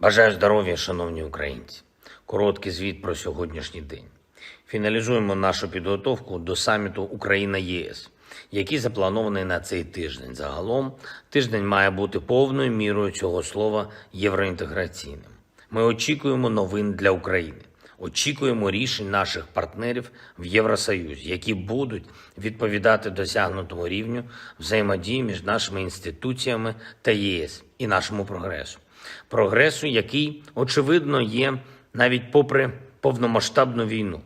Бажаю здоров'я, шановні українці. Короткий звіт про сьогоднішній день. Фіналізуємо нашу підготовку до саміту Україна ЄС, який запланований на цей тиждень. Загалом тиждень має бути повною мірою цього слова євроінтеграційним. Ми очікуємо новин для України. Очікуємо рішень наших партнерів в Євросоюзі, які будуть відповідати досягнутому рівню взаємодії між нашими інституціями та ЄС і нашому прогресу. Прогресу, який очевидно є навіть попри повномасштабну війну.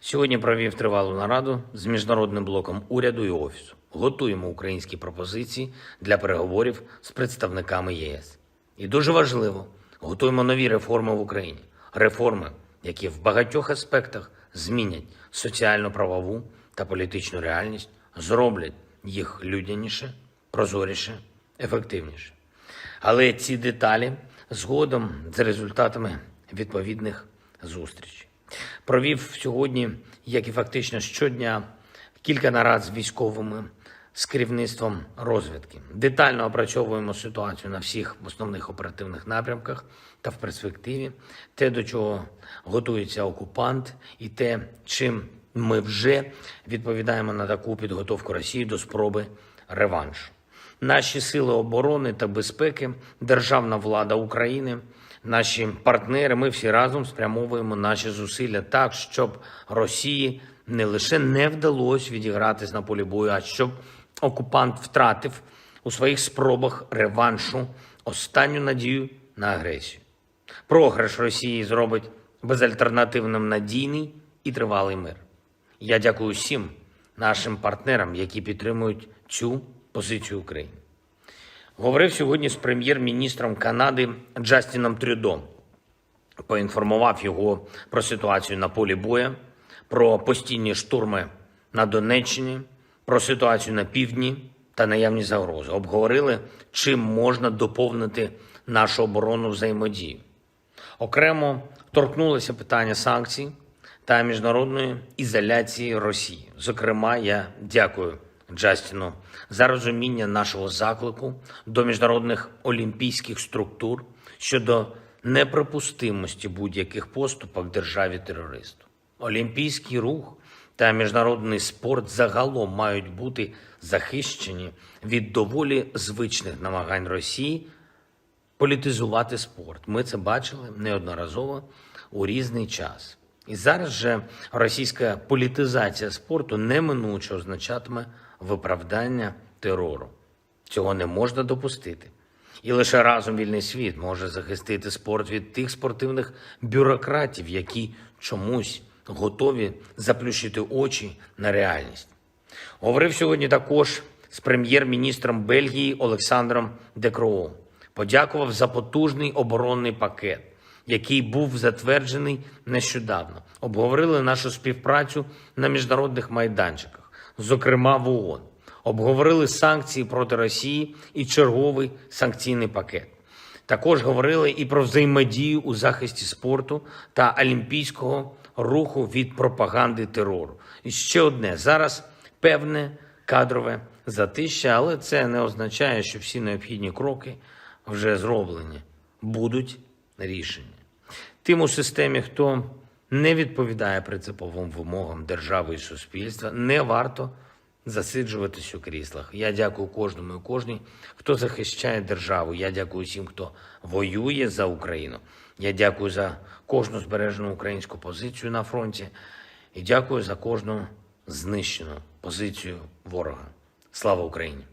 Сьогодні провів тривалу нараду з міжнародним блоком уряду і офісу. Готуємо українські пропозиції для переговорів з представниками ЄС. І дуже важливо, готуємо нові реформи в Україні. Реформи, які в багатьох аспектах змінять соціально-правову та політичну реальність, зроблять їх людяніше, прозоріше, ефективніше. Але ці деталі згодом за результатами відповідних зустрічей. Провів сьогодні, як і фактично щодня, кілька нарад з військовими, з керівництвом розвідки. Детально опрацьовуємо ситуацію на всіх основних оперативних напрямках та в перспективі, те, до чого готується окупант, і те, чим ми вже відповідаємо на таку підготовку Росії до спроби реваншу. Наші сили оборони та безпеки, державна влада України, наші партнери. Ми всі разом спрямовуємо наші зусилля так, щоб Росії не лише не вдалося відігратись на полі бою, а щоб окупант втратив у своїх спробах реваншу останню надію на агресію. Програш Росії зробить безальтернативним надійний і тривалий мир. Я дякую всім нашим партнерам, які підтримують цю позицію України. Говорив сьогодні з прем'єр-міністром Канади Джастіном Трюдо. Поінформував його про ситуацію на полі боя, про постійні штурми на Донеччині, про ситуацію на півдні та наявні загрози. Обговорили, чим можна доповнити нашу оборонну взаємодію. Окремо торкнулося питання санкцій та міжнародної ізоляції Росії. Зокрема, я дякую Джастіну за розуміння нашого заклику до міжнародних олімпійських структур щодо неприпустимості будь-яких поступок державі терористу. Олімпійський рух та міжнародний спорт загалом мають бути захищені від доволі звичних намагань Росії політизувати спорт. Ми це бачили неодноразово у різний час. І зараз же російська політизація спорту неминуче означатиме виправдання терору. Цього не можна допустити. І лише разом вільний світ може захистити спорт від тих спортивних бюрократів, які чомусь готові заплющити очі на реальність. Говорив сьогодні також з прем'єр-міністром Бельгії Олександром Декроу. Подякував за потужний оборонний пакет, який був затверджений нещодавно. Обговорили нашу співпрацю на міжнародних майданчиках, зокрема в ООН. Обговорили санкції проти Росії і черговий санкційний пакет. Також говорили і про взаємодію у захисті спорту та олімпійського руху від пропаганди терору. І ще одне зараз певне кадрове затища, але це не означає, що всі необхідні кроки вже зроблені, будуть рішення. Тим у системі, хто не відповідає принциповим вимогам держави і суспільства, не варто засиджуватись у кріслах. Я дякую кожному і кожній, хто захищає державу. Я дякую всім, хто воює за Україну. Я дякую за кожну збережену українську позицію на фронті і дякую за кожну знищену позицію ворога. Слава Україні!